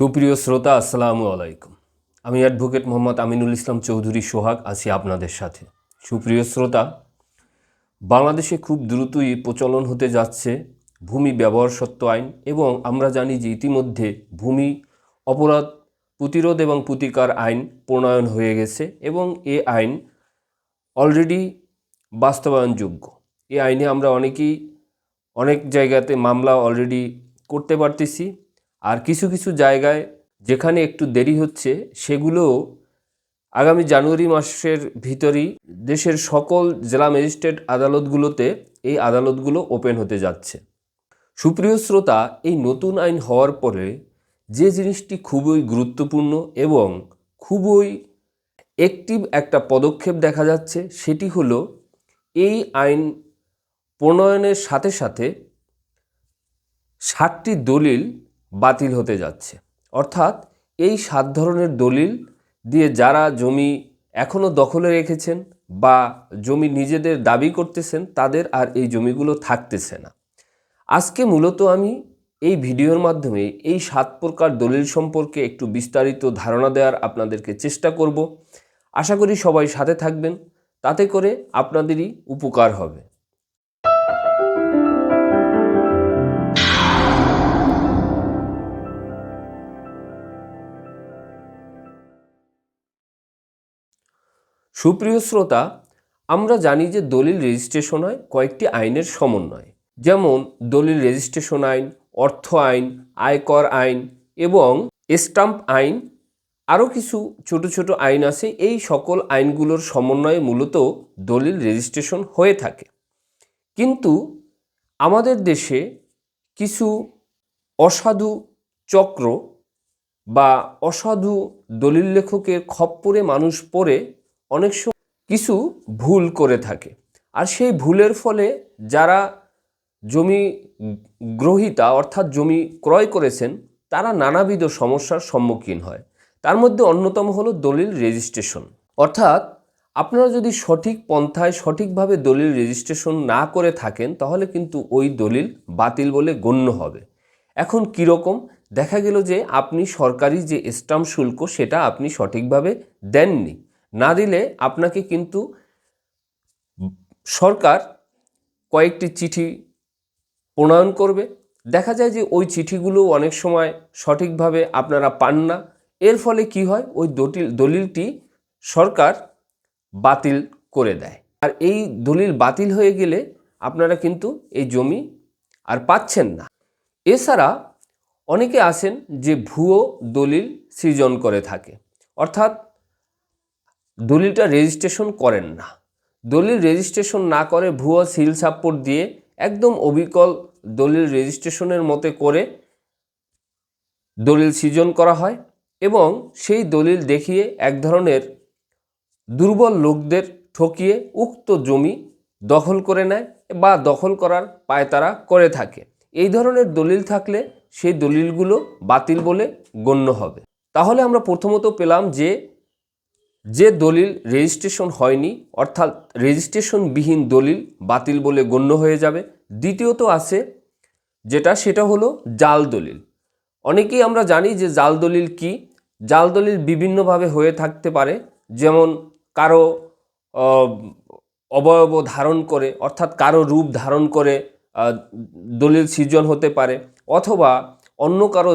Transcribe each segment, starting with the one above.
সুপ্রিয় শ্রোতা, আসসালামু আলাইকুম। আমি অ্যাডভোকেট মোহাম্মদ আমিনুল ইসলাম চৌধুরী সোহাগ, আছি আপনাদের সাথে। সুপ্রিয় শ্রোতা, বাংলাদেশে খুব দ্রুতই প্রচলন হতে যাচ্ছে ভূমি ব্যবহার সত্ত্ব আইন এবং আমরা জানি যে ইতিমধ্যে ভূমি অপরাধ প্রতিরোধ এবং প্রতিকার আইন প্রণয়ন হয়ে গেছে এবং এ আইন অলরেডি বাস্তবায়নযোগ্য। এ আইনে আমরা অনেকেই অনেক জায়গাতে মামলা অলরেডি করতে পারতেছি। আর কিছু কিছু জায়গায় যেখানে একটু দেরি হচ্ছে সেগুলো আগামী জানুয়ারি মাসের ভিতরেই দেশের সকল জেলা ম্যাজিস্ট্রেট আদালতগুলোতে এই আদালতগুলো ওপেন হতে যাচ্ছে। সুপ্রিয় শ্রোতা, এই নতুন আইন হওয়ার পরে যে জিনিসটি খুবই গুরুত্বপূর্ণ এবং খুবই অ্যাক্টিভ একটা পদক্ষেপ দেখা যাচ্ছে, সেটি হলো এই আইন প্রণয়নের সাথে সাথে ষাটটি দলিল বাতিল হতে যাচ্ছে। অর্থাৎ এই সাত ধরনের দলিল দিয়ে যারা জমি এখনও দখলে রেখেছেন বা জমি নিজেদের দাবি করতেছেন, তাদের আর এই জমিগুলো থাকতেছে না। আজকে মূলত আমি এই ভিডিওর মাধ্যমে এই সাত প্রকার দলিল সম্পর্কে একটু বিস্তারিত ধারণা দেওয়ার আপনাদেরকে চেষ্টা করব। আশা করি সবাই সাথে থাকবেন, তাতে করে আপনাদেরই উপকার হবে। সুপ্রিয় শ্রোতা, আমরা জানি যে দলিল রেজিস্ট্রেশন হয় কয়েকটি আইনের সমন্বয়, যেমন দলিল রেজিস্ট্রেশন আইন, অর্থ আইন, আয়কর আইন এবং স্টাম্প আইন। আরও কিছু ছোট ছোট আইন আছে, এই সকল আইনগুলোর সমন্বয়ে মূলত দলিল রেজিস্ট্রেশন হয়ে থাকে। কিন্তু আমাদের দেশে কিছু অসাধু চক্র বা অসাধু দলিল লেখকের খপ্পরে মানুষ পড়ে অনেক সময় কিছু ভুল করে থাকে। আর সেই ভুলের ফলে যারা জমি গ্রহিতা অর্থাৎ জমি ক্রয় করেছেন, তারা নানাবিধ সমস্যার সম্মুখীন হয়। তার মধ্যে অন্যতম হলো দলিল রেজিস্ট্রেশন। অর্থাৎ আপনারা যদি সঠিক পন্থায় সঠিকভাবে দলিল রেজিস্ট্রেশন না করে থাকেন, তাহলে কিন্তু ওই দলিল বাতিল বলে গণ্য হবে। এখন কীরকম দেখা গেল যে আপনি সরকারি যে স্টাম্প শুল্ক, সেটা আপনি সঠিকভাবে দেননি। না দিলে আপনাকে কিন্তু সরকার কয়েকটি চিঠি প্রণয়ন করবে। দেখা যায় যে ওই চিঠিগুলো অনেক সময় সঠিকভাবে আপনারা পান না। এর ফলে কি হয়? ওই দলিল দলিলটি সরকার বাতিল করে দেয়। আর এই দলিল বাতিল হয়ে গেলে আপনারা কিন্তু এই জমি আর পাচ্ছেন না। এছাড়া অনেকে আছেন যে ভুয়ো দলিল সৃজন করে থাকে। অর্থাৎ দলিলটা রেজিস্ট্রেশন করেন না। দলিল রেজিস্ট্রেশন না করে ভুয়ো সিল সাপোর্ট দিয়ে একদম অবিকল দলিল রেজিস্ট্রেশনের মতে করে দলিল সৃজন করা হয় এবং সেই দলিল দেখিয়ে এক ধরনের দুর্বল লোকদের ঠকিয়ে উক্ত জমি দখল করে নেয় বা দখল করার পায়তারা করে থাকে। এই ধরনের দলিল থাকলে সেই দলিলগুলো বাতিল বলে গণ্য হবে। তাহলে আমরা প্রথমত পেলাম যে যে দলিল রেজিস্ট্রেশন হয়নি, অর্থাৎ রেজিস্ট্রেশনবিহীন দলিল বাতিল বলে গণ্য হয়ে যাবে। দ্বিতীয়ত আছে যেটা, সেটা হলো জাল দলিল। অনেকেই আমরা জানি যে জাল দলিল কি? জাল দলিল বিভিন্নভাবে হয়ে থাকতে পারে, যেমন কারও অবয়ব ধারণ করে, অর্থাৎ কারও রূপ ধারণ করে দলিল সৃজন হতে পারে, অথবা অন্য কারও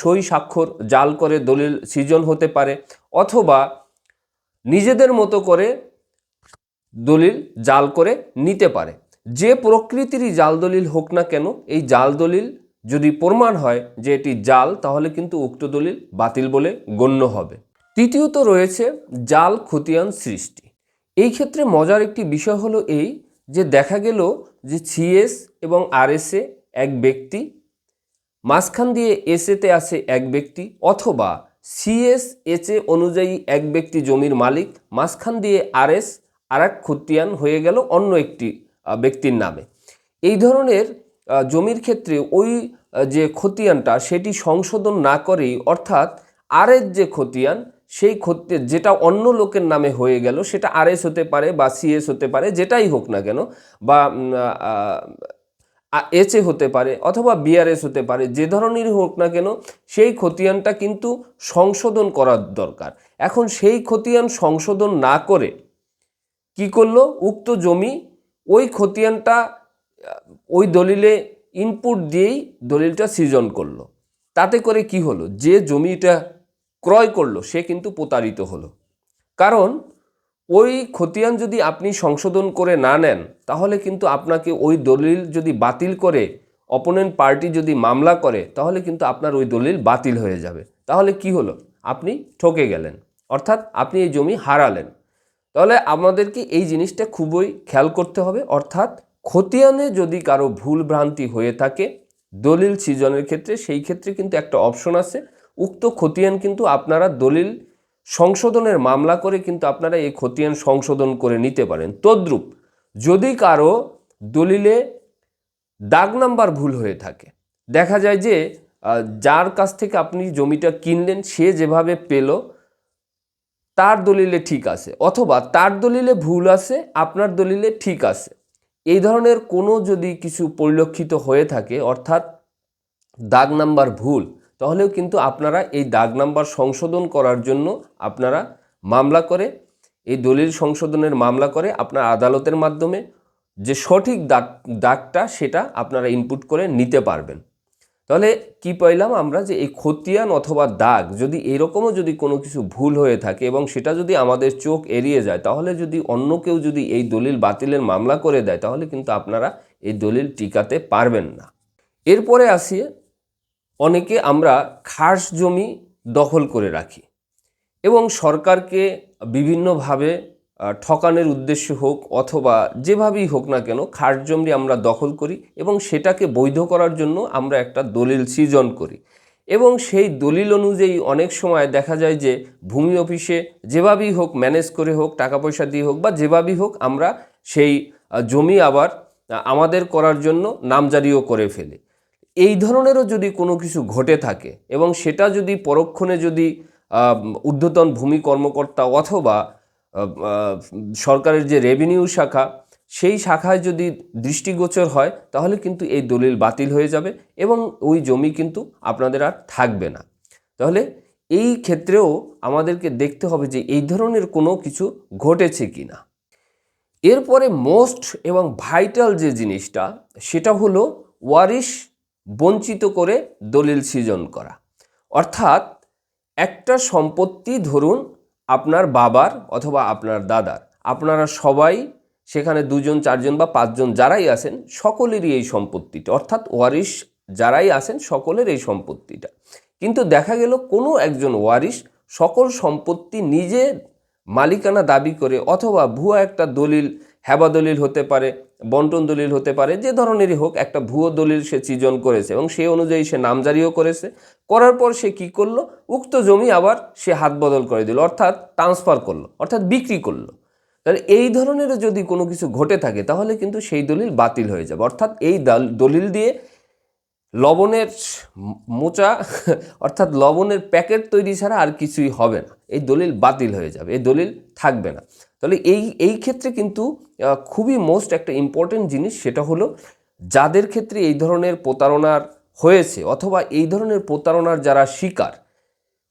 সই স্বাক্ষর জাল করে দলিল সৃজন হতে পারে, অথবা নিজেদের মতো করে দলিল জাল করে নিতে পারে। যে প্রকৃতিরই জাল দলিল হোক না কেন, এই জাল দলিল যদি প্রমাণ হয় যে এটি জাল, তাহলে কিন্তু উক্ত দলিল বাতিল বলে গণ্য হবে। তৃতীয়ত রয়েছে জাল খতিয়ান সৃষ্টি। এই ক্ষেত্রে মজার একটি বিষয় হলো এই যে দেখা গেল যে সিএস এবং আরএসএ এক ব্যক্তি, মাঝখান দিয়ে এসএতে আছে এক ব্যক্তি অথবা সিএস এচএ অনুযায়ী এক ব্যক্তি জমির মালিক, মাঝখান দিয়ে আরএস আর এক খতিয়ান হয়ে গেল অন্য একটি ব্যক্তির নামে। এই ধরনের জমির ক্ষেত্রে ওই যে খতিয়ানটা সেটি সংশোধন না করেই, অর্থাৎ আরের যে খতিয়ান, সেই ক্ষতি যেটা অন্য লোকের নামে হয়ে গেল, সেটা আরএস হতে পারে বা সিএস হতে পারে, যেটাই হোক না কেন, বা এচে হতে পারে অথবা বিআরএস হতে পারে, যে ধরনেরই হোক না কেন সেই খতিয়ানটা কিন্তু সংশোধন করার দরকার। এখন সেই খতিয়ান সংশোধন না করে কি করল? উক্ত জমি ওই খতিয়ানটা, ওই দলিলে ইনপুট দিয়েই দলিলটা সৃজন করল। তাতে করে কি হলো? যে জমিটা ক্রয় করল, সে কিন্তু প্রতারিত হলো। কারণ ওই খতিয়ান যদি আপনি সংশোধন করে না নেন, তাহলে কিন্তু আপনাকে ওই দলিল যদি বাতিল করে অপোনেন্ট পার্টি যদি মামলা করে, তাহলে কিন্তু আপনার ওই দলিল বাতিল হয়ে যাবে। তাহলে কি হলো? আপনি ঠকে গেলেন। অর্থাৎ আপনি এই জমি হারালেন। তাহলে আমাদেরকে এই জিনিসটা খুবই খেয়াল করতে হবে। অর্থাৎ খতিয়ানে যদি কারও ভুল ভ্রান্তি হয়ে থাকে, দলিল সৃজনের ক্ষেত্রে সেই ক্ষেত্রে কিন্তু একটা অপশন আছে। উক্ত খতিয়ান কিন্তু আপনারা দলিল সংশোধনের মামলা করে কিন্তু আপনারা এই খতিয়ান সংশোধন করে নিতে পারেন। তদ্রূপ, যদি কারও দলিলে দাগ নাম্বার ভুল হয়ে থাকে, দেখা যায় যে যার কাছ থেকে আপনি জমিটা কিনলেন, সে যেভাবে পেল, তার দলিলে ঠিক আছে, অথবা তার দলিলে ভুল আছে, আপনার দলিলে ঠিক আছে। এই ধরনের কোনো যদি কিছু পরিলক্ষিত হয়ে থাকে, অর্থাৎ দাগ নাম্বার ভুল তাহলেও কিন্তু আপনারা এই দাগ নাম্বার সংশোধন করার জন্য আপনারা মামলা করে, এই দলিল সংশোধনের মামলা করে আপনার আদালতের মাধ্যমে যে সঠিক দাগ, দাগটা সেটা আপনারা ইনপুট করে নিতে পারবেন। তাহলে কি পাইলাম আমরা যে এই খতিয়ান অথবা দাগ যদি এরকমও যদি কোনো কিছু ভুল হয়ে থাকে এবং সেটা যদি আমাদের চোখ এড়িয়ে যায়, তাহলে যদি অন্য কেউ যদি এই দলিল বাতিলের মামলা করে দেয়, তাহলে কিন্তু আপনারা এই দলিল টিকাতে পারবেন না। এরপরে আসি অনেকে আমরা খাস জমি দখল করে রাখি এবং সরকারকে বিভিন্নভাবে ঠকানোর উদ্দেশ্য হোক অথবা যেভাবেই হোক না কেন খাস জমি আমরা দখল করি এবং সেটাকে বৈধ করার জন্য আমরা একটা দলিল সৃজন করি। এবং সেই দলিল অনুযায়ী অনেক সময় দেখা যায় যে ভূমি অফিসে যেভাবেই হোক ম্যানেজ করে হোক টাকা পয়সা দিয়ে হোক বা যেভাবেই হোক আমরা সেই জমি আবার আমাদের করার জন্য নামজারিও করে ফেলি। এই ধরনেরও যদি কোনো কিছু ঘটে থাকে এবং সেটা যদি পরক্ষণে যদি ঊর্ধ্বতন ভূমি কর্মকর্তা অথবা সরকারের যে রেভিনিউ শাখা, সেই শাখায় যদি দৃষ্টিগোচর হয়, তাহলে কিন্তু এই দলিল বাতিল হয়ে যাবে এবং ওই জমি কিন্তু আপনাদের আর থাকবে না। তাহলে এই ক্ষেত্রেও আমাদেরকে দেখতে হবে যে এই ধরনের কোনো কিছু ঘটেছে কি না এরপরে মোস্ট এবং ভাইটাল যে জিনিসটা, সেটা হলো ওয়ারিশ বঞ্চিত করে দলিল সৃজন করা। অর্থাৎ একটা সম্পত্তি ধরুন আপনার বাবার অথবা আপনার দাদার, আপনারা সবাই সেখানে দুজন, চারজন বা পাঁচজন যারাই আছেন সকলেরই এই সম্পত্তিটা, অর্থাৎ ওয়ারিশ যারাই আছেন সকলের এই সম্পত্তিটা। কিন্তু দেখা গেল কোনো একজন ওয়ারিশ সকল সম্পত্তি নিজে মালিকানা দাবি করে অথবা ভুয়া একটা দলিল হেবা দলিল হতে পারে, বন্টন দলিল হতে পারে, যে ধরনেরই হোক একটা ভুয়ো দলিল সে সৃজন করেছে এবং সে অনুযায়ী সে নামজারিও করেছে। করার পর সে কি করল? উক্ত জমি আবার সে হাত বদল করে দিল, অর্থাৎ ট্রান্সফার করল, অর্থাৎ বিক্রি করল। তাহলে এই ধরনের যদি কোনো কিছু ঘটে থাকে, তাহলে কিন্তু সেই দলিল বাতিল হয়ে যাবে। অর্থাৎ এই দল, দলিল দিয়ে লবণের মোচা, অর্থাৎ লবণের প্যাকেট তৈরি ছাড়া আর কিছুই হবে না। এই দলিল বাতিল হয়ে যাবে, এই দলিল থাকবে না। তাহলে এই এই ক্ষেত্রে কিন্তু খুবই মোস্ট একটা ইম্পর্টেন্ট জিনিস সেটা হলো, যাদের ক্ষেত্রে এই ধরনের প্রতারণার হয়েছে অথবা এই ধরনের প্রতারণার যারা শিকার,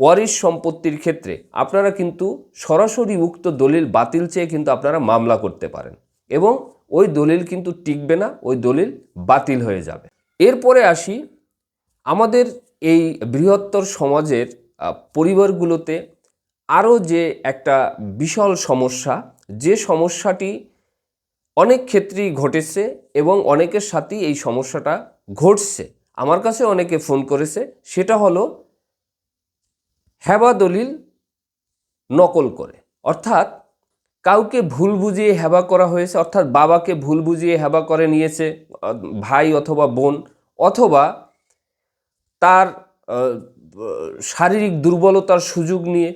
ওয়ারিশ সম্পত্তির ক্ষেত্রে আপনারা কিন্তু সরাসরি উক্ত দলিল বাতিল চেয়ে কিন্তু আপনারা মামলা করতে পারেন। এবং ওই দলিল কিন্তু টিকবে না, ওই দলিল বাতিল হয়ে যাবে। এরপরে আসি আমাদের এই বৃহত্তর সমাজের পরিবারগুলোতে আরও যে একটা বিশাল সমস্যা, যে সমস্যাটি অনেক ক্ষেত্রেই ঘটেছে এবং অনেকের সাথেই এই সমস্যাটা ঘটছে। আমার কাছে অনেকে ফোন করেছে, সেটা হলো হ্যাবা দলিল নকল করে। অর্থাৎ কাউকে ভুল বুঝিয়ে হেবা করা হয়েছে, অর্থাৎ বাবাকে ভুল বুঝিয়ে হেবা করে নিয়েছে, ভাই অথবা বোন, অথবা তার শারীরিক দুর্বলতার সুযোগ নিয়ে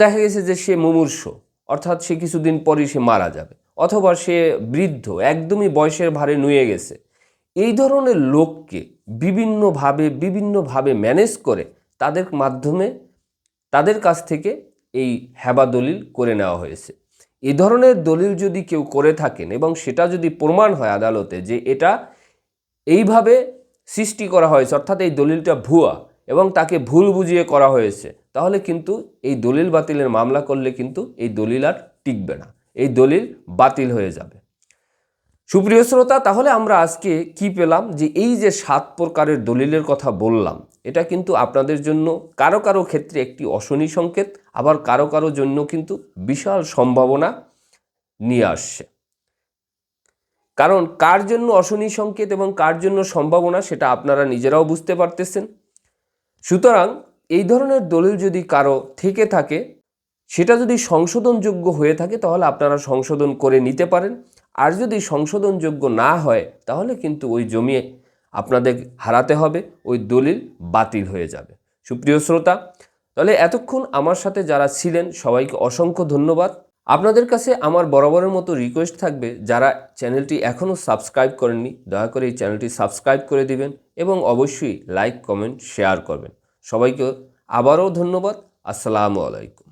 দেখা গেছে যে সে মুমূর্ষ, অর্থাৎ সে কিছুদিন পরই সে মারা যাবে, অথবা সে বৃদ্ধ, একদমই বয়সের ভারে নুয়ে গেছে। এই ধরনের লোককে বিভিন্নভাবে বিভিন্নভাবে ম্যানেজ করে তাদের মাধ্যমে তাদের কাছ থেকে এই হেবা দলিল করে নেওয়া হয়েছে। এই ধরনের দলিল যদি কেউ করে থাকেন এবং সেটা যদি প্রমাণ হয় আদালতে যে এটা এইভাবে সৃষ্টি করা হয়েছে, অর্থাৎ এই দলিলটা ভুয়া এবং তাকে ভুল বুঝিয়ে করা হয়েছে, তাহলে কিন্তু এই দলিল বাতিলের মামলা করলে কিন্তু এই দলিল আর টিকবে না, এই দলিল বাতিল হয়ে যাবে। সুপ্রিয় শ্রোতা, তাহলে আমরা আজকে কি পেলাম? যে এই যে সাত প্রকারের দলিলের কথা বললাম, এটা কিন্তু আপনাদের জন্য কারও কারও ক্ষেত্রে একটি অশনি সংকেত আবার কারও কারও জন্য কিন্তু বিশাল সম্ভাবনা নিয়ে আসছে। কারণ কার জন্য অশনি সংকেত এবং কার জন্য সম্ভাবনা সেটা আপনারা নিজেরাও বুঝতে পারতেছেন। সুতরাং এই ধরনের দলিল যদি কারও থেকে থাকে, সেটা যদি সংশোধনযোগ্য হয়ে থাকে তাহলে আপনারা সংশোধন করে নিতে পারেন। আর যদি সংশোধনযোগ্য না হয়, তাহলে কিন্তু ওই জমি আপনাদের হারাতে হবে, ওই দলিল বাতিল হয়ে যাবে। সুপ্রিয় শ্রোতা তাহলে এতক্ষণ আমার সাথে যারা ছিলেন, সবাইকে অসংখ্য ধন্যবাদ। আপনাদের কাছে আমার বরাবরের মতো রিকোয়েস্ট থাকবে, যারা চ্যানেলটি এখনও সাবস্ক্রাইব করেননি, দয়া করে এই চ্যানেলটি সাবস্ক্রাইব করে দিবেন এবং অবশ্যই লাইক কমেন্ট শেয়ার করবেন। সবাইকে আবারও ধন্যবাদ। আসসালামু আলাইকুম।